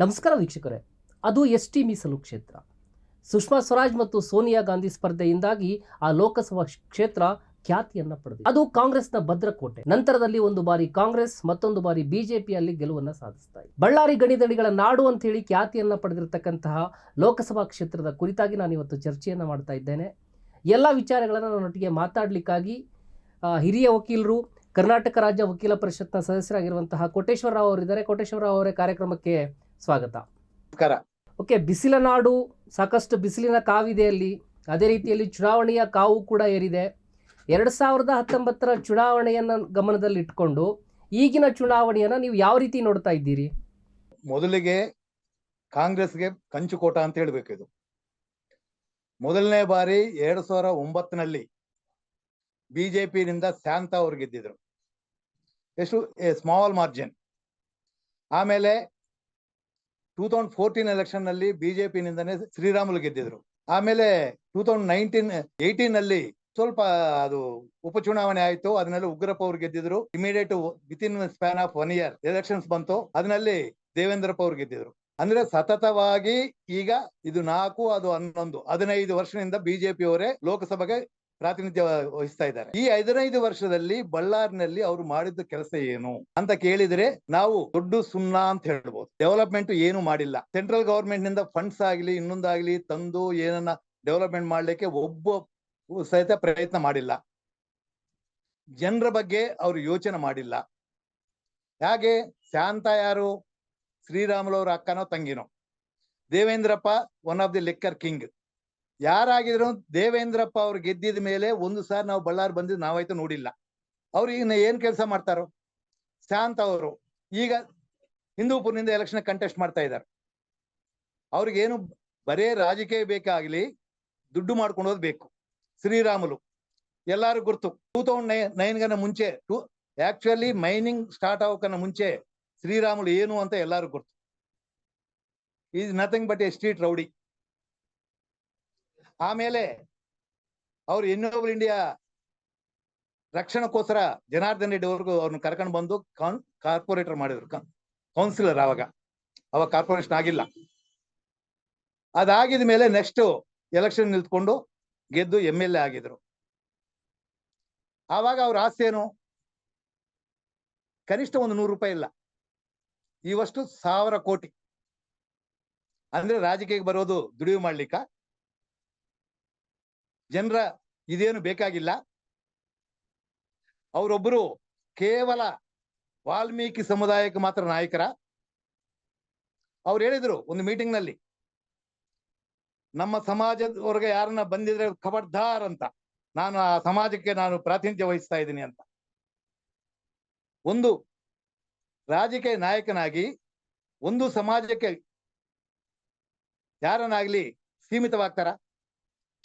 ನಮಸ್ಕಾರ ವೀಕ್ಷಕರೇ. ಅದು ಎಸ್ ಟಿ ಮೀಸಲು ಕ್ಷೇತ್ರ. ಸುಷ್ಮಾ ಸ್ವರಾಜ್ ಮತ್ತು ಸೋನಿಯಾ ಗಾಂಧಿ ಸ್ಪರ್ಧೆಯಿಂದಾಗಿ ಆ ಲೋಕಸಭಾ ಕ್ಷೇತ್ರ ಖ್ಯಾತಿಯನ್ನ ಪಡೆದಿದೆ. ಅದು ಕಾಂಗ್ರೆಸ್ನ ಭದ್ರಕೋಟೆ. ನಂತರದಲ್ಲಿ ಒಂದು ಬಾರಿ ಕಾಂಗ್ರೆಸ್, ಮತ್ತೊಂದು ಬಾರಿ ಬಿಜೆಪಿಯಲ್ಲಿ ಗೆಲುವನ್ನ ಸಾಧಿಸ್ತಾ ಇದೆ. ಬಳ್ಳಾರಿ ಗಣಿದಡಿಗಳ ನಾಡು ಅಂತ ಹೇಳಿ ಖ್ಯಾತಿಯನ್ನ ಪಡೆದಿರತಕ್ಕಂತಹ ಲೋಕಸಭಾ ಕ್ಷೇತ್ರದ ಕುರಿತಾಗಿ ನಾನು ಇವತ್ತು ಚರ್ಚೆಯನ್ನ ಮಾಡ್ತಾ ಇದ್ದೇನೆ. ಎಲ್ಲ ವಿಚಾರಗಳನ್ನು ನನ್ನೊಟ್ಟಿಗೆ ಮಾತಾಡಲಿಕ್ಕಾಗಿ ಹಿರಿಯ ವಕೀಲರು, ಕರ್ನಾಟಕ ರಾಜ್ಯ ವಕೀಲ ಪರಿಷತ್ನ ಸದಸ್ಯರಾಗಿರುವಂತಹ ಕೋಟೇಶ್ವರ ರಾವ್ ಅವರಿದ್ದಾರೆ. ಕೋಟೇಶ್ವರ ರಾವ್ ಅವರೇ ಕಾರ್ಯಕ್ರಮಕ್ಕೆ ಸ್ವಾಗತ. ನಮಸ್ಕಾರ. ಓಕೆ ಬಿಸಿಲ ನಾಡು ಸಾಕಷ್ಟು ಬಿಸಿಲಿನ ಕಾವಿದೆ ಅಲ್ಲಿ ಅದೇ ರೀತಿಯಲ್ಲಿ ಚುನಾವಣೆಯ ಕಾವು ಕೂಡ ಏರಿದೆ. ಎರಡ್ ಸಾವಿರದ ಹತ್ತೊಂಬತ್ತರ ಚುನಾವಣೆಯನ್ನು ಗಮನದಲ್ಲಿ ಇಟ್ಕೊಂಡು ಈಗಿನ ಚುನಾವಣೆಯನ್ನ ನೀವು ಯಾವ ರೀತಿ ನೋಡ್ತಾ ಇದ್ದೀರಿ? ಮೊದಲಿಗೆ ಕಾಂಗ್ರೆಸ್ಗೆ ಕಂಚುಕೋಟ ಅಂತ ಹೇಳ್ಬೇಕು ಇದು. ಮೊದಲನೇ ಬಾರಿ ಎರಡ್ ಸಾವಿರ ಒಂಬತ್ತನಲ್ಲಿ ಬಿಜೆಪಿನಿಂದ ಶಾಂತ ಅವ್ರು ಗೆದ್ದಿದ್ರು. ಎಷ್ಟು ಸ್ಮಾಲ್ ಮಾರ್ಜಿನ್ ಆಮೇಲೆ ಟೂ ತೌಸಂಡ್ ಫೋರ್ಟೀನ್ ಎಲೆಕ್ಷನ್ನಲ್ಲಿ ಬಿಜೆಪಿನಿಂದನೇ ಶ್ರೀರಾಮುಲು ಗೆದ್ದಿದ್ರು. ಆಮೇಲೆ ಟೂ ತೌಸಂಡ್ ನೈನ್ಟೀನ್ ಏಯ್ಟೀನ್ನಲ್ಲಿ ಸ್ವಲ್ಪ ಅದು ಉಪಚುನಾವಣೆ ಆಯ್ತು. ಅದನ್ನೆಲ್ಲ ಉಗ್ರಪ್ಪ ಅವ್ರು ಗೆದ್ದಿದ್ರು. Immediate within span of one year elections ಬಂತು. ಅದರಲ್ಲಿ ದೇವೇಂದ್ರಪ್ಪ ಅವ್ರು ಗೆದ್ದಿದ್ರು. ಅಂದ್ರೆ ಸತತವಾಗಿ ಈಗ ಇದು ನಾಲ್ಕು, ಅದು ಹನ್ನೊಂದು, ಹದಿನೈದು ವರ್ಷದಿಂದ ಬಿಜೆಪಿ ಅವರೇ ಲೋಕಸಭೆಗೆ ಪ್ರಾತಿನಿಧ್ಯ ವಹಿಸ್ತಾ ಇದ್ದಾರೆ. ಈ ಐದನೈದು ವರ್ಷದಲ್ಲಿ ಬಳ್ಳಾರಿನಲ್ಲಿ ಅವರು ಮಾಡಿದ ಕೆಲಸ ಏನು ಅಂತ ಕೇಳಿದ್ರೆ ನಾವು ದೊಡ್ಡ ಸುಣ್ಣ ಅಂತ ಹೇಳ್ಬೋದು. ಡೆವಲಪ್ಮೆಂಟ್ ಏನು ಮಾಡಿಲ್ಲ. ಸೆಂಟ್ರಲ್ ಗವರ್ಮೆಂಟ್ನಿಂದ ಫಂಡ್ಸ್ ಆಗಲಿ, ಇನ್ನೊಂದಾಗ್ಲಿ ತಂದು ಏನನ್ನ ಡೆವಲಪ್ಮೆಂಟ್ ಮಾಡ್ಲಿಕ್ಕೆ ಒಬ್ಬ ಸಹಿತ ಪ್ರಯತ್ನ ಮಾಡಿಲ್ಲ. ಜನರ ಬಗ್ಗೆ ಅವರು ಯೋಚನೆ ಮಾಡಿಲ್ಲ. ಹಾಗೆ ಶಾಂತ ಯಾರು? ಶ್ರೀರಾಮುಲು ಅವ್ರ ಅಕ್ಕನೋ ತಂಗಿನೋ? Devendrappa one of the liquor king ಯಾರಾಗಿದ್ರು Devendrappa ಅವ್ರು ಗೆದ್ದಿದ ಮೇಲೆ ಒಂದು ಸಾರಿ ನಾವು ಬಳ್ಳಾರಿ ಬಂದಿದ್ದು ನಾವಾಯ್ತು ನೋಡಿಲ್ಲ. ಅವ್ರು ಈಗ ಏನ್ ಕೆಲಸ ಮಾಡ್ತಾರೋ? ಶಾಂತ ಅವರು ಈಗ ಹಿಂದೂಪುರ್ನಿಂದ ಎಲೆಕ್ಷನ್ ಕಂಟೆಸ್ಟ್ ಮಾಡ್ತಾ ಇದ್ದಾರೆ. ಅವ್ರಿಗೇನು ಬರೇ ರಾಜಕೀಯ ಬೇಕಾಗ್ಲಿ, ದುಡ್ಡು ಮಾಡ್ಕೊಂಡು ಬೇಕು. ಶ್ರೀರಾಮುಲು, ಎಲ್ಲಾರು ಗುರ್ತು. ಟೂ ತೌಸಂಡ್ ನೈನ್ ನೈನ್ಗನ ಮುಂಚೆ ಟೂ ಆಕ್ಚುಲಿ ಮೈನಿಂಗ್ ಸ್ಟಾರ್ಟ್ ಆಗೋಕನ್ನ ಮುಂಚೆ ಶ್ರೀರಾಮುಲು ಏನು ಅಂತ ಎಲ್ಲಾರು ಗುರ್ತು. Is nothing but a street rowdy ಆಮೇಲೆ ಅವ್ರು ಇನ್ನೋಬಲ್ ಇಂಡಿಯಾ ರಕ್ಷಣಕ್ಕೋಸ್ಕರ ಜನಾರ್ದನ್ ರೆಡ್ಡಿ ಅವ್ರಿಗೂ ಅವ್ರನ್ನ ಕರ್ಕೊಂಡು ಬಂದು ಕಾರ್ಪೊರೇಟರ್ ಮಾಡಿದ್ರು. ಕೌನ್ಸಿಲರ್ ಅವಾಗ ಅವಾಗ ಕಾರ್ಪೊರೇಷನ್ ಆಗಿಲ್ಲ. ಅದಾಗಿದ ಮೇಲೆ ನೆಕ್ಸ್ಟ್ ಎಲೆಕ್ಷನ್ ನಿಲ್ತ್ಕೊಂಡು ಗೆದ್ದು ಎಂ ಎಲ್ ಎ ಆಗಿದ್ರು. ಆವಾಗ ಅವ್ರ ಆಸ್ತಿ ಏನು? ಕನಿಷ್ಠ ಒಂದು ನೂರು ರೂಪಾಯಿ ಇಲ್ಲ. ಇವಷ್ಟು ಸಾವಿರ ಕೋಟಿ. ಅಂದ್ರೆ ರಾಜಕೀಯಕ್ಕೆ ಬರೋದು ದುಡಿವು ಮಾಡ್ಲಿಕ್ಕ ಜನರ ಇದೇನು ಬೇಕಾಗಿಲ್ಲ. ಅವರೊಬ್ಬರು ಕೇವಲ ವಾಲ್ಮೀಕಿ ಸಮುದಾಯಕ್ಕೆ ಮಾತ್ರ ನಾಯಕರ. ಅವ್ರು ಹೇಳಿದ್ರು ಒಂದು ಮೀಟಿಂಗ್ನಲ್ಲಿ ನಮ್ಮ ಸಮಾಜದವರೆಗೆ ಯಾರನ್ನ ಬಂದಿದ್ರೆ ಖಬರ್ದಾರ್ ಅಂತ, ನಾನು ಆ ಸಮಾಜಕ್ಕೆ ನಾನು ಪ್ರಾತಿನಿಧ್ಯ ವಹಿಸ್ತಾ ಇದ್ದೀನಿ ಅಂತ. ಒಂದು ರಾಜಕೀಯ ನಾಯಕನಾಗಿ, ಒಂದು ಸಮಾಜಕ್ಕೆ ಯಾರನ್ನಾಗ್ಲಿ ಸೀಮಿತವಾಗ್ತಾರ?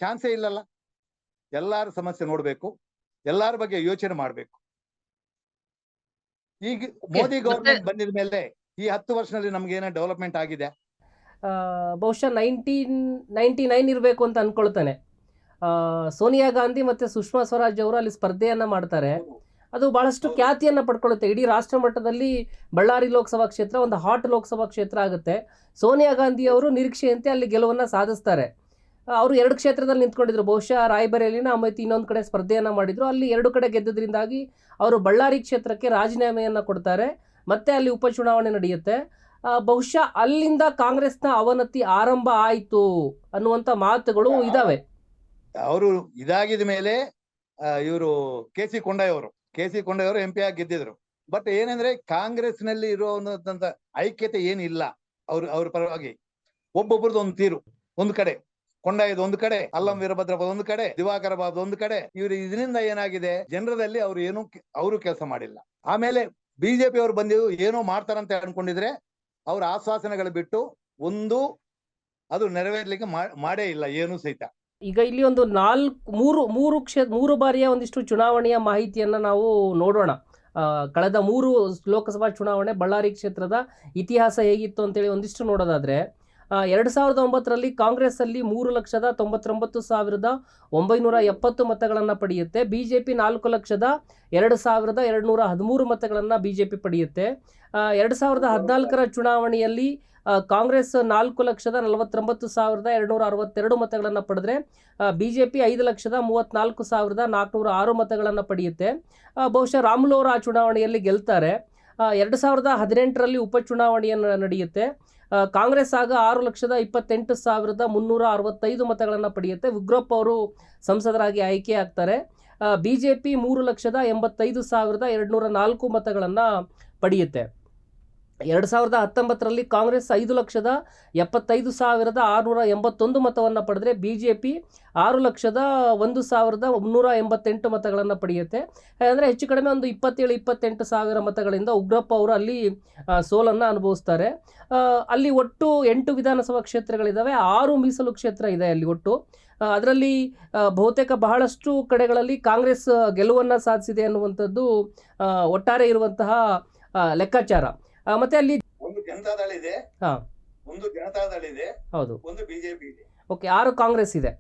ಚಾನ್ಸೇ ಇಲ್ಲಲ್ಲ. ಎಲ್ಲಾರ ಸಮಸ್ಯೆ ನೋಡ್ಬೇಕು. ಎಲ್ಲಾರ ಬಗ್ಗೆ ಯೋಚನೆ ಮಾಡ್ಬೇಕು. ಈಗ ಮೋದಿ ಗವರ್ಮೆಂಟ್ ಬಂದಿದ ಮೇಲೆ ಈ ಹತ್ತು ವರ್ಷದಲ್ಲಿ ನಮ್ಗೆ ಏನೋ ಡೆವಲಪ್ಮೆಂಟ್ ಆಗಿದೆ? ಬಹುಶಃ ನೈನ್ಟೀನ್ ನೈಂಟಿ ನೈನ್ ಇರಬೇಕು ಅಂತ ಅನ್ಕೊಳ್ತಾನೆ. ಸೋನಿಯಾ ಗಾಂಧಿ ಮತ್ತೆ ಸುಷ್ಮಾ ಸ್ವರಾಜ್ ಅವರು ಅಲ್ಲಿ ಸ್ಪರ್ಧೆಯನ್ನ ಮಾಡ್ತಾರೆ. ಅದು ಬಹಳಷ್ಟು ಖ್ಯಾತಿಯನ್ನ ಪಡ್ಕೊಳ್ಳುತ್ತೆ. ಇಡೀ ರಾಷ್ಟ್ರ ಮಟ್ಟದಲ್ಲಿ ಬಳ್ಳಾರಿ ಲೋಕಸಭಾ ಕ್ಷೇತ್ರ ಒಂದು ಹಾಟ್ ಲೋಕಸಭಾ ಕ್ಷೇತ್ರ ಆಗುತ್ತೆ. ಸೋನಿಯಾ ಗಾಂಧಿ ಅವರು ನಿರೀಕ್ಷೆಯಂತೆ ಅಲ್ಲಿ ಗೆಲುವನ್ನ ಸಾಧಿಸ್ತಾರೆ. ಅವರು ಎರಡು ಕ್ಷೇತ್ರದಲ್ಲಿ ನಿಂತ್ಕೊಂಡಿದ್ರು. ಬಹುಶಃ ರಾಯಬರೇಲಿನ ಮತ್ತು ಇನ್ನೊಂದು ಕಡೆ ಸ್ಪರ್ಧೆಯನ್ನು ಮಾಡಿದ್ರು. ಅಲ್ಲಿ ಎರಡು ಕಡೆ ಗೆದ್ದದ್ರಿಂದಾಗಿ ಅವರು ಬಳ್ಳಾರಿ ಕ್ಷೇತ್ರಕ್ಕೆ ರಾಜೀನಾಮೆಯನ್ನು ಕೊಡ್ತಾರೆ. ಮತ್ತೆ ಅಲ್ಲಿ ಉಪಚುನಾವಣೆ ನಡೆಯುತ್ತೆ. ಬಹುಶಃ ಅಲ್ಲಿಂದ ಕಾಂಗ್ರೆಸ್ನ ಅವನತಿ ಆರಂಭ ಆಯಿತು ಅನ್ನುವಂಥ ಮಾತುಗಳು ಇದಾವೆ. ಅವರು ಇದಾಗಿದ ಮೇಲೆ ಇವರು ಕೆ ಸಿ ಕೊಂಡಯ್ಯವರು ಕೆ ಸಿ ಕೊಂಡಯ್ಯವರು ಎಂ ಪಿ ಆಗಿ ಗೆದ್ದಿದ್ರು. ಬಟ್ ಏನಂದ್ರೆ ಕಾಂಗ್ರೆಸ್ನಲ್ಲಿ ಇರುವಂತ ಐಕ್ಯತೆ ಏನಿಲ್ಲ. ಅವ್ರ ಅವ್ರ ಪರವಾಗಿ ಒಬ್ಬೊಬ್ರದ್ದು ಒಂದು ತೀರು, ಒಂದು ಕಡೆ. ಕೊಂಡಾಯದ ಒಂದು ಕಡೆ ಅಲ್ಲಂ ವೀರಭದ್ರಪ್ಪ ಒಂದು ಕಡೆ ದಿವಾಕರ ಬಾಬು ಒಂದು ಕಡೆ ಇವರು ಇದರಿಂದ ಏನಾಗಿದೆ ಜನರದಲ್ಲಿ ಅವ್ರು ಏನು ಅವರು ಕೆಲಸ ಮಾಡಿಲ್ಲ. ಆಮೇಲೆ ಬಿಜೆಪಿ ಅವರು ಬಂದಿದ್ದು ಏನೋ ಮಾಡ್ತಾರಂತ ಅನ್ಕೊಂಡಿದ್ರೆ ಅವ್ರ ಆಶ್ವಾಸನೆಗಳು ಬಿಟ್ಟು ಒಂದು ಅದು ನೆರವೇರ್ಲಿಕ್ಕೆ ಮಾಡೇ ಇಲ್ಲ ಏನು ಸಹಿತ. ಈಗ ಇಲ್ಲಿ ಒಂದು ನಾಲ್ಕು ಮೂರು ಮೂರು ಕ್ಷೇ ಮೂರು ಬಾರಿಯ ಒಂದಿಷ್ಟು ಚುನಾವಣೆಯ ಮಾಹಿತಿಯನ್ನು ನಾವು ನೋಡೋಣ. ಕಳೆದ ಮೂರು ಲೋಕಸಭಾ ಚುನಾವಣೆ ಬಳ್ಳಾರಿ ಕ್ಷೇತ್ರದ ಇತಿಹಾಸ ಹೇಗಿತ್ತು ಅಂತೇಳಿ ಒಂದಿಷ್ಟು ನೋಡೋದಾದರೆ ಎರಡು ಸಾವಿರದ ಒಂಬತ್ತರಲ್ಲಿ ಕಾಂಗ್ರೆಸ್ಸಲ್ಲಿ ಮೂರು ಲಕ್ಷದ ತೊಂಬತ್ತೊಂಬತ್ತು ಸಾವಿರದ ಒಂಬೈನೂರ ಎಪ್ಪತ್ತು ಮತಗಳನ್ನು ಪಡೆಯುತ್ತೆ. ಬಿ ಜೆ ಪಿ ನಾಲ್ಕು ಲಕ್ಷದ ಎರಡು ಸಾವಿರದ ಎರಡು ನೂರ ಹದಿಮೂರು ಮತಗಳನ್ನು ಬಿ ಜೆ ಪಿ ಪಡೆಯುತ್ತೆ ಎರಡು ಸಾವಿರದ ಹದಿನಾಲ್ಕರ ಚುನಾವಣೆಯಲ್ಲಿ ಕಾಂಗ್ರೆಸ್ ನಾಲ್ಕು ಲಕ್ಷದ ನಲವತ್ತೊಂಬತ್ತು ಸಾವಿರದ ಎರಡುನೂರ ಅರವತ್ತೆರಡು ಮತಗಳನ್ನು ಪಡೆದ್ರೆ ಬಿ ಜೆ ಪಿ ಐದು ಲಕ್ಷದ ಮೂವತ್ತ್ನಾಲ್ಕು ಸಾವಿರದ ನಾಲ್ಕುನೂರ ಆರು ಮತಗಳನ್ನು ಪಡೆಯುತ್ತೆ. ಬಹುಶಃ ರಾಮುಲು ಅವರು ಆ ಚುನಾವಣೆಯಲ್ಲಿ ಗೆಲ್ತಾರೆ. ಎರಡು ಸಾವಿರದ ಹದಿನೆಂಟರಲ್ಲಿ ಉಪಚುನಾವಣೆಯನ್ನು ನಡೆಯುತ್ತೆ. ಕಾಂಗ್ರೆಸ್ ಆಗ ಆರು ಲಕ್ಷದ ಇಪ್ಪತ್ತೆಂಟು ಸಾವಿರದ ಮುನ್ನೂರ ಅರವತ್ತೈದು ಮತಗಳನ್ನು ಪಡೆಯುತ್ತೆ. ಉಗ್ರಪ್ಪ ಅವರು ಸಂಸದರಾಗಿ ಆಯ್ಕೆ ಆಗ್ತಾರೆ. ಬಿ ಜೆ ಪಿ ಮೂರು ಲಕ್ಷದ ಎಂಬತ್ತೈದು ಸಾವಿರದ ಎರಡುನೂರ ನಾಲ್ಕು ಮತಗಳನ್ನು ಪಡೆಯುತ್ತೆ. ಎರಡು ಸಾವಿರದ ಹತ್ತೊಂಬತ್ತರಲ್ಲಿ ಕಾಂಗ್ರೆಸ್ ಐದು ಲಕ್ಷದ ಎಪ್ಪತ್ತೈದು ಸಾವಿರದ ಆರುನೂರ ಎಂಬತ್ತೊಂದು ಮತವನ್ನು ಪಡೆದರೆ ಬಿ ಜೆ ಪಿ ಆರು ಲಕ್ಷದ ಒಂದು ಸಾವಿರದ ಮುನ್ನೂರ ಎಂಬತ್ತೆಂಟು ಮತಗಳನ್ನು ಪಡೆಯುತ್ತೆ. ಅಂದರೆ ಹೆಚ್ಚು ಕಡಿಮೆ ಒಂದು ಇಪ್ಪತ್ತೇಳು, ಇಪ್ಪತ್ತೆಂಟು ಸಾವಿರ ಮತಗಳಿಂದ ಉಗ್ರಪ್ಪ ಅವರು ಅಲ್ಲಿ ಸೋಲನ್ನು ಅನುಭವಿಸ್ತಾರೆ. ಅಲ್ಲಿ ಒಟ್ಟು ಎಂಟು ವಿಧಾನಸಭಾ ಕ್ಷೇತ್ರಗಳಿದ್ದಾವೆ ಆರು ಮೀಸಲು ಕ್ಷೇತ್ರ ಇದೆ ಅಲ್ಲಿ ಒಟ್ಟು. ಅದರಲ್ಲಿ ಬಹುತೇಕ ಬಹಳಷ್ಟು ಕಡೆಗಳಲ್ಲಿ ಕಾಂಗ್ರೆಸ್ ಗೆಲುವನ್ನು ಸಾಧಿಸಿದೆ ಅನ್ನುವಂಥದ್ದು ಒಟ್ಟಾರೆ ಇರುವಂತಹ ಲೆಕ್ಕಾಚಾರ. ಮತ್ತೆ ಅಲ್ಲಿ ಒಂದು ಜನತಾ ದಳ ಇದೆ. ಹಾ. ಒಂದು ಜನತಾದಳ ಇದೆ. ಹೌದು. ಒಂದು ಬಿಜೆಪಿ ಇದೆ. ಓಕೆ ಆರು ಕಾಂಗ್ರೆಸ್ ಇದೆ.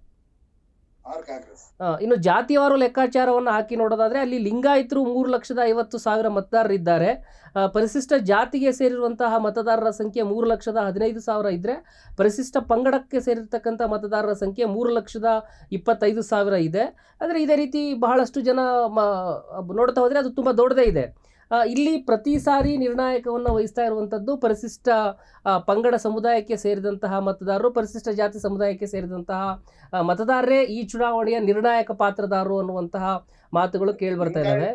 ಆರು ಕಾಂಗ್ರೆಸ್. ಆ, ಇನ್ನು ಜಾತಿವಾರು ಲೆಕ್ಕಾಚಾರವನ್ನು ಹಾಕಿ ನೋಡೋದಾದ್ರೆ ಅಲ್ಲಿ ಲಿಂಗಾಯತರು ಮೂರು ಲಕ್ಷದ ಐವತ್ತು ಸಾವಿರ ಮತದಾರರಿದ್ದಾರೆ ಆ, ಪರಿಶಿಷ್ಟ ಜಾತಿಗೆ ಸೇರಿರುವಂತಹ ಮತದಾರರ ಸಂಖ್ಯೆ ಮೂರು ಲಕ್ಷದ ಹದಿನೈದು ಸಾವಿರ ಇದ್ದರೆ ಪರಿಶಿಷ್ಟ ಪಂಗಡಕ್ಕೆ ಸೇರಿರ್ತಕ್ಕಂಥ ಮತದಾರರ ಸಂಖ್ಯೆ ಮೂರು ಲಕ್ಷದ ಇಪ್ಪತ್ತೈದು ಸಾವಿರ ಇದೆ. ಆದರೆ ಇದೇ ರೀತಿ ಬಹಳಷ್ಟು ಜನ ಮ ನೋಡ್ತಾ ಹೋದರೆ ಅದು ತುಂಬ ದೊಡ್ಡದೇ ಇದೆ. ಇಲ್ಲಿ ಪ್ರತಿ ಸಾರಿ ನಿರ್ಣಾಯಕವನ್ನು ವಹಿಸ್ತಾ ಇರುವಂಥದ್ದು ಪರಿಶಿಷ್ಟ ಪಂಗಡ ಸಮುದಾಯಕ್ಕೆ ಸೇರಿದಂತಹ ಮತದಾರರು ಪರಿಶಿಷ್ಟ ಜಾತಿ ಸಮುದಾಯಕ್ಕೆ ಸೇರಿದಂತಹ ಮತದಾರರೇ ಈ ಚುನಾವಣೆಯ ನಿರ್ಣಾಯಕ ಪಾತ್ರದಾರರು ಅನ್ನುವಂತಹ ಮಾತುಗಳು ಕೇಳಿ ಬರ್ತಾ ಇದ್ದಾವೆ.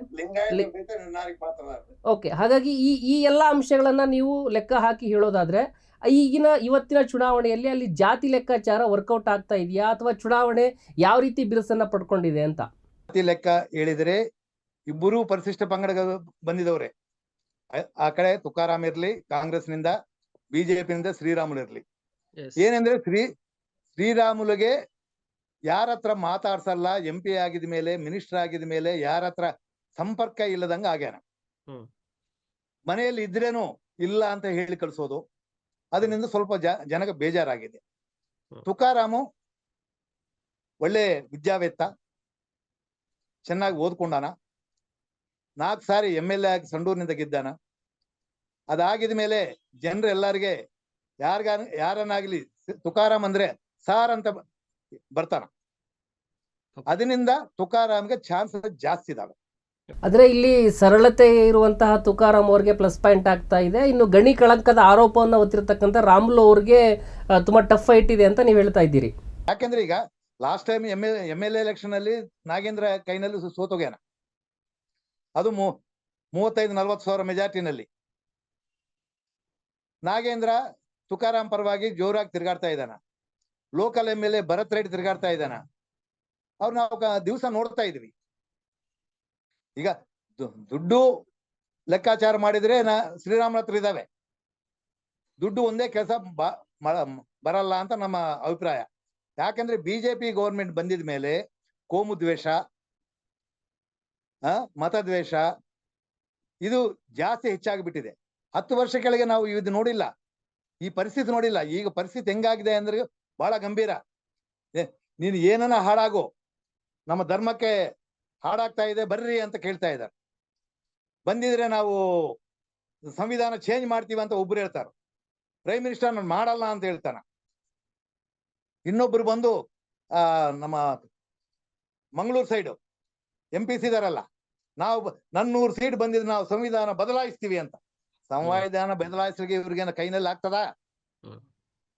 ಓಕೆ ಹಾಗಾಗಿ ಈ ಈ ಎಲ್ಲ ಅಂಶಗಳನ್ನು ನೀವು ಲೆಕ್ಕ ಹಾಕಿ ಹೇಳೋದಾದ್ರೆ ಈಗಿನ ಇವತ್ತಿನ ಚುನಾವಣೆಯಲ್ಲಿ ಅಲ್ಲಿ ಜಾತಿ ಲೆಕ್ಕಾಚಾರ ವರ್ಕೌಟ್ ಆಗ್ತಾ ಇದೆಯಾ ಅಥವಾ ಚುನಾವಣೆ ಯಾವ ರೀತಿ ಬಿರುಸನ್ನ ಪಡ್ಕೊಂಡಿದೆ ಅಂತ? ಜಾತಿ ಲೆಕ್ಕ ಹೇಳಿದ್ರೆ ಇಬ್ಬರೂ ಪರಿಶಿಷ್ಟ ಪಂಗಡ ಬಂದಿದವ್ರೆ. ಆ- ಕಡೆ ತುಕಾರಾಮ್ ಇರ್ಲಿ ಕಾಂಗ್ರೆಸ್ನಿಂದ ಬಿಜೆಪಿನಿಂದ ಶ್ರೀರಾಮುಲು ಇರ್ಲಿ. ಏನಂದ್ರೆ ಶ್ರೀ ಶ್ರೀರಾಮುಲುಗೆ ಯಾರ ಹತ್ರ ಮಾತಾಡ್ಸಲ್ಲ ಎಂ ಪಿ ಆಗಿದ ಮೇಲೆ ಮಿನಿಸ್ಟರ್ ಆಗಿದ ಮೇಲೆ ಯಾರ ಹತ್ರ ಸಂಪರ್ಕ ಇಲ್ಲದಂಗ ಆಗ್ಯಾನ. ಮನೆಯಲ್ಲಿ ಇದ್ರೇನು ಇಲ್ಲ ಅಂತ ಹೇಳಿ ಕಳಿಸೋದು ಅದರಿಂದ ಸ್ವಲ್ಪ ಜ ಜನಕ್ಕೆ ಬೇಜಾರಾಗಿದೆ. ತುಕಾರಾಮು ಒಳ್ಳೆ ವಿದ್ಯಾವೇತ್ತ ಚೆನ್ನಾಗಿ ಓದ್ಕೊಂಡಾನ. ನಾಲ್ಕು ಸಾರಿ ಎಂ ಎಲ್ ಎ ಆಗಿ ಸಂಡೂರಿನಿಂದ ಗೆದ್ದಾನ. ಅದಾಗಿದ ಮೇಲೆ ಜನರು ಎಲ್ಲರಿಗೆ ಯಾರಿಗ ಯಾರನ್ನಾಗ್ಲಿ ತುಕಾರಾಮ್ ಅಂದ್ರೆ ಸಾರ್ ಅಂತ ಬರ್ತಾನ. ಅದರಿಂದ ತುಕಾರಾಮ್ಗೆ ಚಾನ್ಸ್ ಜಾಸ್ತಿ ಇದಾವೆ. ಆದ್ರೆ ಇಲ್ಲಿ ಸರಳತೆ ಇರುವಂತಹ ತುಕಾರಾಮ್ ಅವ್ರಿಗೆ ಪ್ಲಸ್ ಪಾಯಿಂಟ್ ಆಗ್ತಾ ಇದೆ. ಇನ್ನು ಗಣಿ ಕಳಂಕದ ಆರೋಪವನ್ನು ಹೊತ್ತಿರತಕ್ಕಂಥ ರಾಮ್ಲು ಅವ್ರಿಗೆ ತುಂಬಾ ಟಫ್ ಫೈಟ್ ಇದೆ ಅಂತ ನೀವು ಹೇಳ್ತಾ ಇದ್ದೀರಿ. ಯಾಕೆಂದ್ರೆ ಈಗ last time M L M L election ಅಲ್ಲಿ ನಾಗೇಂದ್ರ ಕೈನಲ್ಲಿ ಸೋ- ಸೋತೋಗ್ಯಾನ. ಅದು ಮೂವತ್ತೈದು, ನಲ್ವತ್ತು ಸಾವಿರ ಮೆಜಾರ್ಟಿನಲ್ಲಿ. ನಾಗೇಂದ್ರ ತುಕಾರಾಮ್ ಪರವಾಗಿ ಜೋರಾಗಿ ತಿರುಗಾಡ್ತಾ ಇದ್ದಾನ. Local M L A Bharath Reddy ತಿರುಗಾಡ್ತಾ ಇದ್ದಾನ. ಅವ್ರು ನಾವು ದಿವಸ ನೋಡ್ತಾ ಇದ್ವಿ. ಈಗ ದುಡ್ಡು ಲೆಕ್ಕಾಚಾರ ಮಾಡಿದ್ರೆ ನಾ, ಶ್ರೀರಾಮನ ಹತ್ರ ಇದಾವೆ. ದುಡ್ಡು ಒಂದೇ ಕೆಲಸ ಬರಲ್ಲ ಅಂತ ನಮ್ಮ ಅಭಿಪ್ರಾಯ. ಯಾಕಂದ್ರೆ ಬಿಜೆಪಿ ಗೌರ್ಮೆಂಟ್ ಬಂದಿದ ಮೇಲೆ ಕೋಮು ದ್ವೇಷ ಮತದ್ವೇಷ, ಇದು ಜಾಸ್ತಿ ಹೆಚ್ಚಾಗಿಬಿಟ್ಟಿದೆ. ಹತ್ತು ವರ್ಷ ಕೆಳಗೆ ನಾವು ಇದು ನೋಡಿಲ್ಲ. ಈ ಪರಿಸ್ಥಿತಿ ನೋಡಿಲ್ಲ. ಈಗ ಪರಿಸ್ಥಿತಿ ಹೆಂಗಾಗಿದೆ ಅಂದ್ರೆ ಬಹಳ ಗಂಭೀರ. ನೀನು ಏನನ್ನ ಹಾಡಾಗು. ನಮ್ಮ ಧರ್ಮಕ್ಕೆ ಹಾಡಾಗ್ತಾ ಇದೆ, ಬರ್ರಿ ಅಂತ ಕೇಳ್ತಾ ಇದ್ದಾರೆ. ಬಂದಿದ್ರೆ ನಾವು ಸಂವಿಧಾನ ಚೇಂಜ್ ಮಾಡ್ತೀವಿ ಅಂತ ಒಬ್ರು ಹೇಳ್ತಾರೆ. ಪ್ರೈಮ್ ಮಿನಿಸ್ಟರ್ ನಾನು ಮಾಡಲ್ಲ ಅಂತ ಹೇಳ್ತಾನ. ಇನ್ನೊಬ್ರು ಬಂದು, ಆ, ನಮ್ಮ Mangaluru side M P C ಇದಾರಲ್ಲ ನಾವು ನನ್ನೂರು ಸೀಟ್ ಬಂದಿದ್ರೆ ನಾವು ಸಂವಿಧಾನ ಬದಲಾಯಿಸ್ತೀವಿ ಅಂತ. ಸಂವಿಧಾನ ಬದಲಾಯಿಸಲಿಕ್ಕೆ ಇವ್ರಿಗೇನ ಕೈನಲ್ಲಿ ಆಗ್ತದ.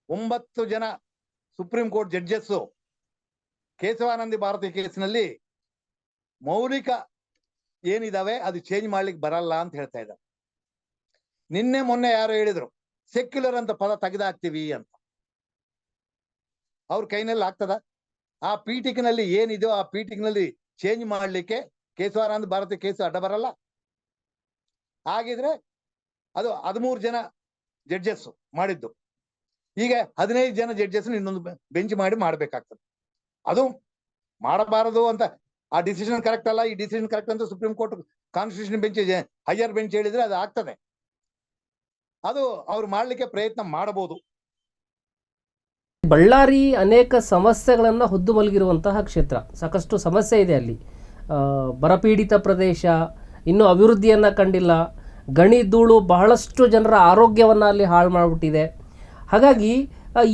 ಒಂಬತ್ತು ಜನ supreme court judges Kesavananda Bharati ಕೇಸಿನಲ್ಲಿ ಮೌಲಿಕ ಏನಿದಾವೆ ಅದು ಚೇಂಜ್ ಮಾಡ್ಲಿಕ್ಕೆ ಬರಲ್ಲ ಅಂತ ಹೇಳ್ತಾ ಇದ್ದಾರೆ. ನಿನ್ನೆ ಮೊನ್ನೆ ಯಾರು ಹೇಳಿದ್ರು ಸೆಕ್ಯುಲರ್ ಅಂತ ಪದ ತೆಗೆದಾಕ್ತಿವಿ ಅಂತ. ಅವ್ರ ಕೈನಲ್ಲಿ ಆಗ್ತದ? ಆ ಪೀಠಿಕ್ನಲ್ಲಿ ಏನಿದೆಯೋ ಆ ಪೀಠಿಕ್ನಲ್ಲಿ ಚೇಂಜ್ ಮಾಡ್ಲಿಕ್ಕೆ ಕೇಶವಾನಂದ ಭಾರತ ಕೇಸು ಅಡ್ಡ ಬರಲ್ಲ. ಹಾಗಿದ್ರೆ ಅದು ಹದಿಮೂರು ಜನ ಜಡ್ಜಸ್ ಮಾಡಿದ್ದು. ಈಗ ಹದಿನೈದು ಜನ ಜಡ್ಜಸ್ ಇನ್ನೊಂದು ಬೆಂಚ್ ಮಾಡಿ ಮಾಡಬೇಕಾಗ್ತದೆ. ಅದು ಮಾಡಬಾರದು ಅಂತ ಆ ಡಿಸಿಷನ್ ಕರೆಕ್ಟ್ ಅಲ್ಲ, ಈ ಡಿಸಿಷನ್ ಕರೆಕ್ಟ್ ಅಂತ Supreme Court constitution bench higher bench ಹೇಳಿದ್ರೆ ಅದು ಆಗ್ತದೆ. ಅದು ಅವ್ರು ಮಾಡ್ಲಿಕ್ಕೆ ಪ್ರಯತ್ನ ಮಾಡಬಹುದು ಬಳ್ಳಾರಿ ಅನೇಕ ಸಮಸ್ಯೆಗಳನ್ನು ಹೊದ್ದು ಮಲಗಿರುವಂತಹ ಕ್ಷೇತ್ರ. ಸಾಕಷ್ಟು ಸಮಸ್ಯೆ ಇದೆ ಅಲ್ಲಿ. ಬರಪೀಡಿತ ಪ್ರದೇಶ, ಇನ್ನೂ ಅಭಿವೃದ್ಧಿಯನ್ನು ಕಂಡಿಲ್ಲ. ಗಣಿ ಧೂಳು ಬಹಳಷ್ಟು ಜನರ ಆರೋಗ್ಯವನ್ನು ಅಲ್ಲಿ ಹಾಳು ಮಾಡಿಬಿಟ್ಟಿದೆ. ಹಾಗಾಗಿ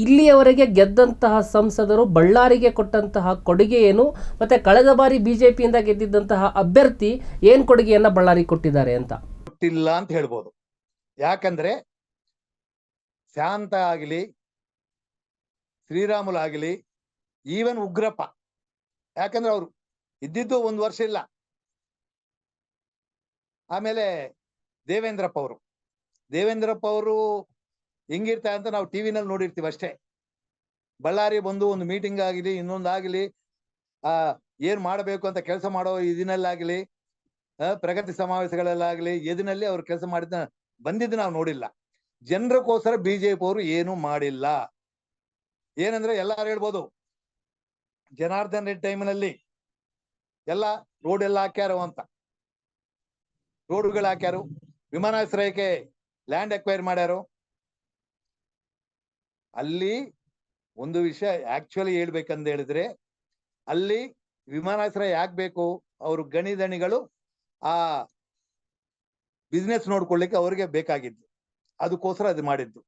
ಇಲ್ಲಿಯವರೆಗೆ ಗೆದ್ದಂತಹ ಸಂಸದರು ಬಳ್ಳಾರಿಗೆ ಕೊಟ್ಟಂತಹ ಕೊಡುಗೆ ಏನು, ಮತ್ತು ಕಳೆದ ಬಾರಿ ಬಿ ಜೆ ಪಿಯಿಂದ ಗೆದ್ದಿದ್ದಂತಹ ಅಭ್ಯರ್ಥಿ ಏನು ಕೊಡುಗೆಯನ್ನು ಬಳ್ಳಾರಿಗೆ ಕೊಟ್ಟಿದ್ದಾರೆ ಅಂತ? ಕೊಟ್ಟಿಲ್ಲ ಅಂತ ಹೇಳ್ಬೋದು. ಯಾಕಂದ್ರೆ, ಶಾಂತ ಆಗಲಿ ಶ್ರೀರಾಮುಲು ಆಗಲಿ ಈವನ್ ಉಗ್ರಪ್ಪ. ಯಾಕಂದ್ರೆ ಅವರು ಇದ್ದಿದ್ದು ಒಂದು ವರ್ಷ ಇಲ್ಲ. ಆಮೇಲೆ ದೇವೇಂದ್ರಪ್ಪ ಅವರು. ದೇವೇಂದ್ರಪ್ಪ ಅವರು ಹೆಂಗಿರ್ತಾರೆ ಅಂತ ನಾವು ಟಿವಿನಲ್ಲಿ ನೋಡಿರ್ತೀವಿ ಅಷ್ಟೇ. ಬಳ್ಳಾರಿ ಬಂದು ಒಂದು ಮೀಟಿಂಗ್ ಆಗಲಿ, ಇನ್ನೊಂದು ಆಗಲಿ, ಆ, ಏನ್ ಮಾಡಬೇಕು ಅಂತ ಕೆಲಸ ಮಾಡೋ ಇದನ್ನಲ್ಲಾಗಲಿ ಪ್ರಗತಿ ಸಮಾವೇಶಗಳಲ್ಲಾಗಲಿ ಎದಿನಲ್ಲಿ ಅವ್ರು ಕೆಲಸ ಮಾಡಿದ ಬಂದಿದ್ದು ನಾವು ನೋಡಿಲ್ಲ. ಜನರಕ್ಕೋಸ್ಕರ ಬಿಜೆಪಿ ಅವರು ಏನು ಮಾಡಿಲ್ಲ. ಏನಂದ್ರೆ ಎಲ್ಲಾರು ಹೇಳ್ಬೋದು, ಜನಾರ್ದನ್ ರೆಡ್ಡಿ ಟೈಮ್ನಲ್ಲಿ ಎಲ್ಲ ರೋಡ್ ಎಲ್ಲ ಹಾಕ್ಯಾರು ಅಂತ. ರೋಡ್ಗಳು ಹಾಕ್ಯಾರು, ವಿಮಾನಾಶ್ರಯಕ್ಕೆ ಲ್ಯಾಂಡ್ ಅಕ್ವೈರ್ ಮಾಡ್ಯಾರು. ಅಲ್ಲಿ ಒಂದು ವಿಷಯ ಆಕ್ಚುಲಿ ಹೇಳ್ಬೇಕಂತ ಹೇಳಿದ್ರೆ, ಅಲ್ಲಿ ವಿಮಾನಾಶ್ರಯ ಯಾಕೆ ಬೇಕು ಅವರು ಗಣಿದಣಿಗಳು ಆ ಬಿಸ್ನೆಸ್ ನೋಡ್ಕೊಳ್ಳಿಕ್ಕೆ ಅವ್ರಿಗೆ ಬೇಕಾಗಿದ್ದು. ಅದಕ್ಕೋಸ್ಕರ ಅದು ಮಾಡಿದ್ದು.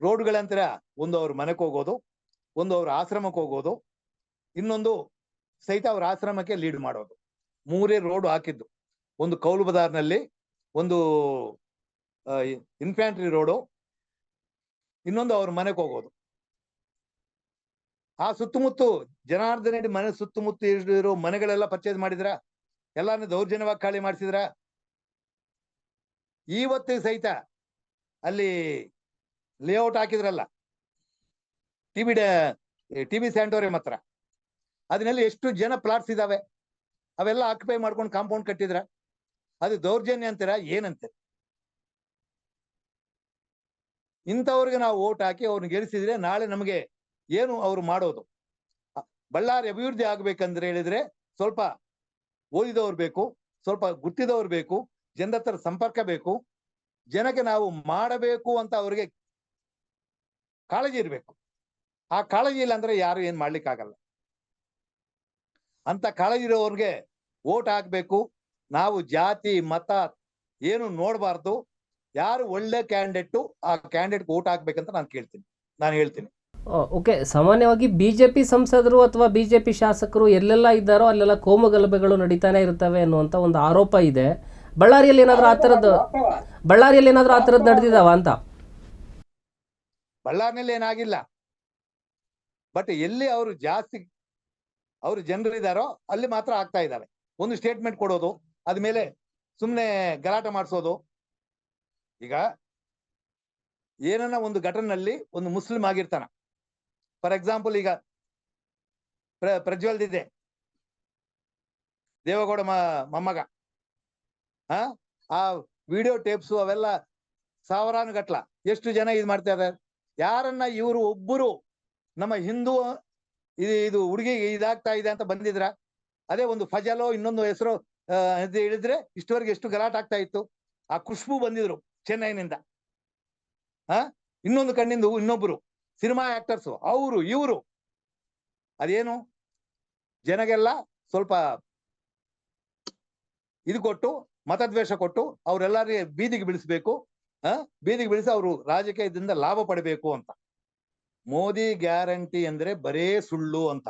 ರೋಡ್ಗಳಂತರ ಒಂದು ಅವ್ರ ಮನೆಗೆ ಹೋಗೋದು ಒಂದು ಅವ್ರ ಆಶ್ರಮಕ್ಕೆ ಹೋಗೋದು, ಇನ್ನೊಂದು ಸಹಿತ ಅವ್ರ ಆಶ್ರಮಕ್ಕೆ ಲೀಡ್ ಮಾಡೋದು. ಮೂರೇ ರೋಡ್ ಹಾಕಿದ್ದು. ಒಂದು ಕೌಲು ಬಜಾರ್ನಲ್ಲಿ, ಒಂದು ಇನ್ಫ್ಯಾಂಟ್ರಿ ರೋಡು ಇನ್ನೊಂದು ಅವ್ರ ಮನೆಗೆ ಹೋಗೋದು. ಆ ಸುತ್ತಮುತ್ತ ಜನಾರ್ದನ ಮನೆ ಸುತ್ತಮುತ್ತ ಇರೋ ಮನೆಗಳೆಲ್ಲ ಪರ್ಚೇಸ್ ಮಾಡಿದ್ರ? ಎಲ್ಲಾನು ದೌರ್ಜನ್ಯವಾಗಿ ಖಾಲಿ ಮಾಡಿಸಿದ್ರ? ಈವತ್ತಿಗೆ ಸಹಿತ ಅಲ್ಲಿ ಲೇಔಟ್ ಹಾಕಿದ್ರಲ್ಲ ಟಿಬಿ ಟಿವಿ ಸ್ಯಾಂಟೋರಿಯಂ ಹತ್ರ ಅದನ್ನೆಲ್ಲ ಎಷ್ಟು ಜನ ಪ್ಲಾಟ್ಸ್ ಇದಾವೆ, ಅವೆಲ್ಲ ಆಕ್ಯುಪೈ ಮಾಡ್ಕೊಂಡು ಕಾಂಪೌಂಡ್ ಕಟ್ಟಿದ್ರ, ಅದು ದೌರ್ಜನ್ಯ ಅಂತೀರ ಏನಂತೆ ಇಂಥವ್ರಿಗೆ ನಾವು ಓಟ್ ಹಾಕಿ ಅವ್ರನ್ನ ಗೆಲ್ಲಿಸಿದ್ರೆ ನಾಳೆ ನಮಗೆ ಏನು ಅವ್ರು ಮಾಡೋದು? ಬಳ್ಳಾರಿ ಅಭಿವೃದ್ಧಿ ಆಗ್ಬೇಕಂದ್ರೆ ಹೇಳಿದ್ರೆ ಸ್ವಲ್ಪ ಓದಿದವ್ರು ಬೇಕು, ಸ್ವಲ್ಪ ಗುರ್ತಿದವ್ರು ಬೇಕು ಜನರ ಸಂಪರ್ಕ ಬೇಕು, ಜನಕ್ಕೆ ನಾವು ಮಾಡಬೇಕು ಅಂತ ಅವ್ರಿಗೆ ಕಾಳಜಿ ಇರ್ಬೇಕು. ಆ ಕಾಳಜಿ ಇಲ್ಲ ಅಂದ್ರೆ ಯಾರು ಏನ್ ಮಾಡ್ಲಿಕ್ಕೆ ಆಗಲ್ಲ ಅಂತ ಕಾಳಜಿ ಇರೋರ್ಗೆ ಓಟ್ ಹಾಕ್ಬೇಕು ನಾವು ಜಾತಿ ಮತ ಏನು ನೋಡಬಾರ್ದು ಯಾರು ಒಳ್ಳೆ ಕ್ಯಾಂಡಿಡೇಟು ಆ ಕ್ಯಾಂಡಿಡೇಟ್ ಓಟ್ ಹಾಕ್ಬೇಕಂತ ನಾನು ಕೇಳ್ತೀನಿ ನಾನು ಹೇಳ್ತೀನಿ. ಓಕೆ ಸಾಮಾನ್ಯವಾಗಿ ಬಿ ಜೆ ಪಿ ಸಂಸದರು ಅಥವಾ ಬಿ ಜೆ ಪಿ ಶಾಸಕರು ಎಲ್ಲೆಲ್ಲ ಇದ್ದಾರೋ ಅಲ್ಲೆಲ್ಲ ಕೋಮುಗಲಭೆಗಳು ನಡೀತಾನೆ ಇರ್ತವೆ ಅನ್ನುವಂತ ಒಂದು ಆರೋಪ ಇದೆ. ಬಳ್ಳಾರಿಯಲ್ಲಿ ಏನಾದ್ರೂ ಆ ಥರದ್ದು ಬಳ್ಳಾರಿಯಲ್ಲಿ ಏನಾದ್ರೂ ಆ ಥರದ್ದು ನಡೆದಿದಾವ ಅಂತ? ಬಳ್ಳಾರಿನಲ್ಲಿ ಏನಾಗಿಲ್ಲ. ಬಟ್ ಎಲ್ಲಿ ಅವರು ಜಾಸ್ತಿ, ಅವರು ಜನರಿದಾರೋ ಅಲ್ಲಿ ಮಾತ್ರ ಆಗ್ತಾ ಇದ್ದಾವೆ. ಒಂದು ಸ್ಟೇಟ್ಮೆಂಟ್ ಕೊಡೋದು ಅದ್ಮೇಲೆ ಸುಮ್ಮನೆ ಗಲಾಟೆ ಮಾಡಿಸೋದು. ಈಗ ಏನನ್ನ ಒಂದು ಘಟನೆಯಲ್ಲಿ ಒಂದು ಮುಸ್ಲಿಂ ಆಗಿರ್ತಾನ. ಫಾರ್ ಎಕ್ಸಾಂಪಲ್ ಈಗ ಪ್ರಜ್ವಲ್ ಪ್ರಜ್ವಲ್ದಿದೆ ದೇವೇಗೌಡ ಮೊಮ್ಮಗ. ಆ ಆ ವಿಡಿಯೋ ಟೇಪ್ಸು ಅವೆಲ್ಲ ಸಾವಿರಾನು ಗಟ್ಲ. ಎಷ್ಟು ಜನ ಇದು ಮಾಡ್ತಾ ಇದ್ದಾರೆ ಯಾರನ್ನ ಇವರು ಒಬ್ಬರು ನಮ್ಮ ಹಿಂದೂ, ಇದು ಇದು ಹುಡುಗಿಗೆ ಇದಾಗ್ತಾ ಇದೆ ಅಂತ ಬಂದಿದ್ರ, ಅದೇ ಒಂದು ಫಜಲೋ ಇನ್ನೊಂದು ಹೆಸರು ಹೇಳಿದ್ರೆ ಇಷ್ಟವರೆಗೆ ಎಷ್ಟು ಗಲಾಟೆ ಆಗ್ತಾ ಇತ್ತು. ಆ ಖುಷ್ಬು ಬಂದಿದ್ರು ಚೆನ್ನೈನಿಂದ. ಹ ಇನ್ನೊಂದು ಕಣ್ಣಿಂದ ಇನ್ನೊಬ್ರು ಸಿನಿಮಾ ಆಕ್ಟರ್ಸ್, ಅವರು, ಇವರು. ಅದೇನು? ಜನಗೆಲ್ಲ ಸ್ವಲ್ಪ ಇದು ಕೊಟ್ಟು, ಮತದ್ವೇಷ ಕೊಟ್ಟು, ಅವರೆಲ್ಲರಿಗೆ ಬೀದಿಗೆ ಬಿಡಿಸ್ಬೇಕು ಬೀದಿಗೆ ಬಿಡಿಸಿ ಅವರು ರಾಜಕೀಯದಿಂದ ಲಾಭ ಪಡಬೇಕು ಅಂತ. ಮೋದಿ ಗ್ಯಾರಂಟಿ ಅಂದ್ರೆ ಬರೇ ಸುಳ್ಳು ಅಂತ.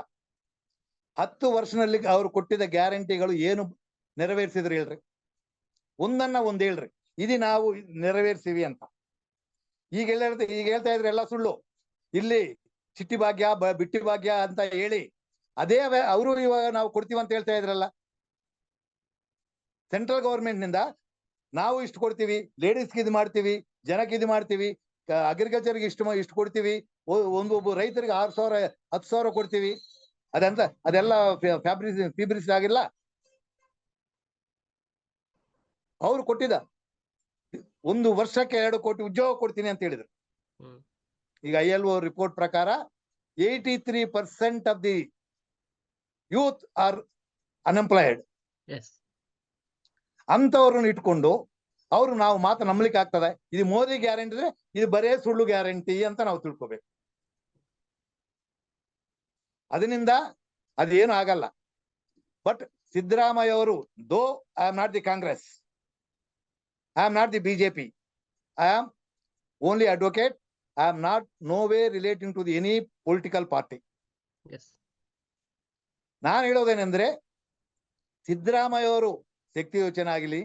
ಹತ್ತು ವರ್ಷನಲ್ಲಿ ಅವ್ರು ಕೊಟ್ಟಿದ್ದ ಗ್ಯಾರಂಟಿಗಳು ಏನು ನೆರವೇರಿಸಿದ್ರು ಹೇಳ್ರಿ? ಒಂದನ್ನ ಒಂದ್ ಹೇಳ್ರಿ. ಇದು ನಾವು ನೆರವೇರಿಸಿವಿ ಅಂತ. ಈಗ ಎಲ್ಲ ಈಗ ಹೇಳ್ತಾ ಇದ್ರೆ ಎಲ್ಲ ಸುಳ್ಳು. ಇಲ್ಲಿ ಚಿಟ್ಟಿ ಭಾಗ್ಯ ಬಿಟ್ಟಿ ಭಾಗ್ಯ ಅಂತ ಹೇಳಿ ಅದೇ ಅವರು ಇವಾಗ ನಾವು ಕೊಡ್ತೀವಿ ಅಂತ ಹೇಳ್ತಾ ಇದ್ರಲ್ಲ. ಸೆಂಟ್ರಲ್ ಗವರ್ಮೆಂಟ್ನಿಂದ ನಾವು ಇಷ್ಟು ಕೊಡ್ತೀವಿ, ಲೇಡೀಸ್ಗೆ ಇದು ಮಾಡ್ತೀವಿ, ಜನಕ್ಕೆ ಇದು ಮಾಡ್ತೀವಿ ಅಗ್ರಿಕಲ್ಚರ್ಗೆ ಇಷ್ಟು ಇಷ್ಟು ಕೊಡ್ತೀವಿ. ಒಂದೊಬ್ಬ ಒಂದು ಒಬ್ಬ ರೈತರಿಗೆ ಆರು ಸಾವಿರ ಹತ್ತು ಸಾವಿರ ಕೊಡ್ತೀವಿ. ಅದಂತ? ಅದೆಲ್ಲ ಫ್ಯಾಬ್ರಿಸ್ ಫಿಬ್ರಿಸ್ ಆಗಿಲ್ಲ. ಅವ್ರು ಕೊಟ್ಟಿದ ಒಂದು ವರ್ಷಕ್ಕೆ ಎರಡು ಕೋಟಿ ಉದ್ಯೋಗ ಕೊಡ್ತೀನಿ ಅಂತ ಹೇಳಿದ್ರು. ಈಗ ಐ ಎಲ್ ಒ ರಿಪೋರ್ಟ್ ಪ್ರಕಾರ eighty three percent of the youth are unemployed ಅಂತವ್ರನ್ನ ಇಟ್ಕೊಂಡು ಅವ್ರು ನಾವು ಮಾತ್ರ ನಂಬಲಿಕ್ಕೆ ಆಗ್ತದೆ. ಇದು ಮೋದಿ ಗ್ಯಾರಂಟಿ ಅಂದ್ರೆ ಇದು ಬರೇ ಸುಳ್ಳು ಗ್ಯಾರಂಟಿ ಅಂತ ನಾವು ತಿಳ್ಕೊಬೇಕು. ಅದರಿಂದ ಅದೇನು ಆಗಲ್ಲ. ಬಟ್ ಸಿದ್ದರಾಮಯ್ಯ ಅವರು though I am not the Congress I am not the BJP I am only advocate I am not no way relating to the any political party ನಾನು ಹೇಳೋದೇನೆಂದ್ರೆ ಸಿದ್ದರಾಮಯ್ಯ ಅವರು ಶಕ್ತಿ ಯೋಚನೆ ಆಗಲಿ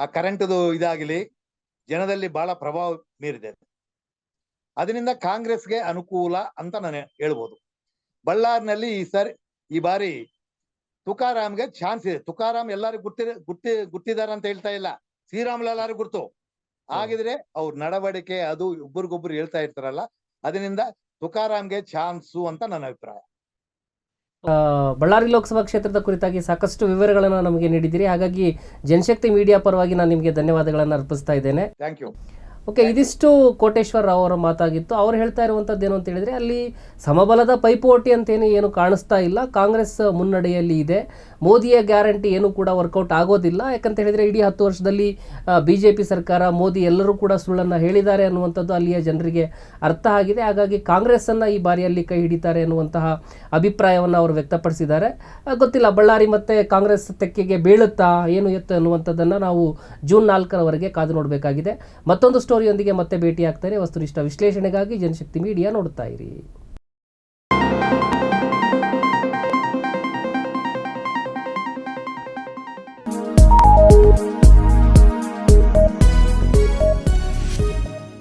ಆ ಕರೆಂಟ್ದು ಇದಾಗಲಿ ಜನದಲ್ಲಿ ಬಹಳ ಪ್ರಭಾವ ಮೀರಿದೆ ಅದರಿಂದ ಕಾಂಗ್ರೆಸ್ಗೆ ಅನುಕೂಲ ಅಂತ ನಾನು ಹೇಳ್ಬೋದು. ಬಳ್ಳಾರಿನಲ್ಲಿ ಈ ಸರಿ, ಈ ಬಾರಿ ತುಕಾರಾಮ್ಗೆ ಚಾನ್ಸ್ ಇದೆ. ತುಕಾರಾಮ್ ಎಲ್ಲರಿಗೂ ಗುರ್ತಿ ಗುರ್ತಿ, ಗುರ್ತಿದಾರ ಅಂತ ಹೇಳ್ತಾ ಇಲ್ಲ. ಶ್ರೀರಾಮ್ ಎಲ್ಲರಿಗೂ ಗುರ್ತು. ಆಗಿದ್ರೆ ಅವ್ರ ನಡವಳಿಕೆ ಅದು ಒಬ್ರಿಗೊಬ್ರು ಹೇಳ್ತಾ ಇರ್ತಾರಲ್ಲ, ಅದರಿಂದ ತುಕಾರಾಮ್ಗೆ ಚಾನ್ಸು ಅಂತ ನನ್ನ ಅಭಿಪ್ರಾಯ. ಬಳ್ಳಾರಿ ಲೋಕಸಭಾ ಕ್ಷೇತ್ರದ ಕುರಿತಾಗಿ ಸಾಕಷ್ಟು ವಿವರಗಳನ್ನು ನಮಗೆ ನೀಡಿದ್ದೀರಿ. ಹಾಗಾಗಿ ಜನಶಕ್ತಿ ಮೀಡಿಯಾ ಪರವಾಗಿ ನಾನು ನಿಮಗೆ ಧನ್ಯವಾದಗಳನ್ನು ಅರ್ಪಿಸ್ತಾ ಇದ್ದೇನೆ. ಥ್ಯಾಂಕ್ ಯು ಓಕೆ ಇದಿಷ್ಟು ಕೋಟೇಶ್ವರ್ ರಾವ್ ಅವರ ಮಾತಾಗಿತ್ತು. ಅವ್ರು ಹೇಳ್ತಾ ಇರುವಂಥದ್ದು ಏನು ಅಂತ ಹೇಳಿದ್ರೆ ಅಲ್ಲಿ ಸಮಬಲದ ಪೈಪೋಟಿ ಅಂತೇನು ಏನು ಕಾಣಿಸ್ತಾ ಇಲ್ಲ. ಕಾಂಗ್ರೆಸ್ ಮುನ್ನಡೆಯಲ್ಲಿ ಇದೆ. ಮೋದಿಯ ಗ್ಯಾರಂಟಿ ಏನು ಕೂಡ ವರ್ಕೌಟ್ ಆಗೋದಿಲ್ಲ. ಯಾಕಂತ ಹೇಳಿದ್ರೆ ಇಡೀ ಹತ್ತು ವರ್ಷದಲ್ಲಿ ಬಿ ಜೆ ಪಿ ಸರ್ಕಾರ, ಮೋದಿ ಎಲ್ಲರೂ ಕೂಡ ಸುಳ್ಳನ್ನು ಹೇಳಿದ್ದಾರೆ ಅನ್ನುವಂಥದ್ದು ಅಲ್ಲಿಯ ಜನರಿಗೆ ಅರ್ಥ ಆಗಿದೆ. ಹಾಗಾಗಿ ಕಾಂಗ್ರೆಸ್ಸನ್ನು ಈ ಬಾರಿಯಲ್ಲಿ ಕೈ ಹಿಡಿತಾರೆ ಎನ್ನುವಂತಹ ಅಭಿಪ್ರಾಯವನ್ನು ಅವರು ವ್ಯಕ್ತಪಡಿಸಿದ್ದಾರೆ. ಗೊತ್ತಿಲ್ಲ, ಬಳ್ಳಾರಿ ಮತ್ತು ಕಾಂಗ್ರೆಸ್ ತೆಕ್ಕೆಗೆ ಬೀಳುತ್ತಾ, ಏನು ಎತ್ತು ಅನ್ನುವಂಥದ್ದನ್ನು ನಾವು ಜೂನ್ ನಾಲ್ಕರವರೆಗೆ ಕಾದು ನೋಡಬೇಕಾಗಿದೆ. ಮತ್ತೊಂದು ಸ್ಟೋರಿಯೊಂದಿಗೆ ಮತ್ತೆ ಭೇಟಿ ಆಗ್ತಾರೆ ವಸ್ತುನಿಷ್ಠ ವಿಶ್ಲೇಷಣೆಗಾಗಿ ಜನಶಕ್ತಿ ಮೀಡಿಯಾ ನೋಡ್ತಾ ಇರಿ.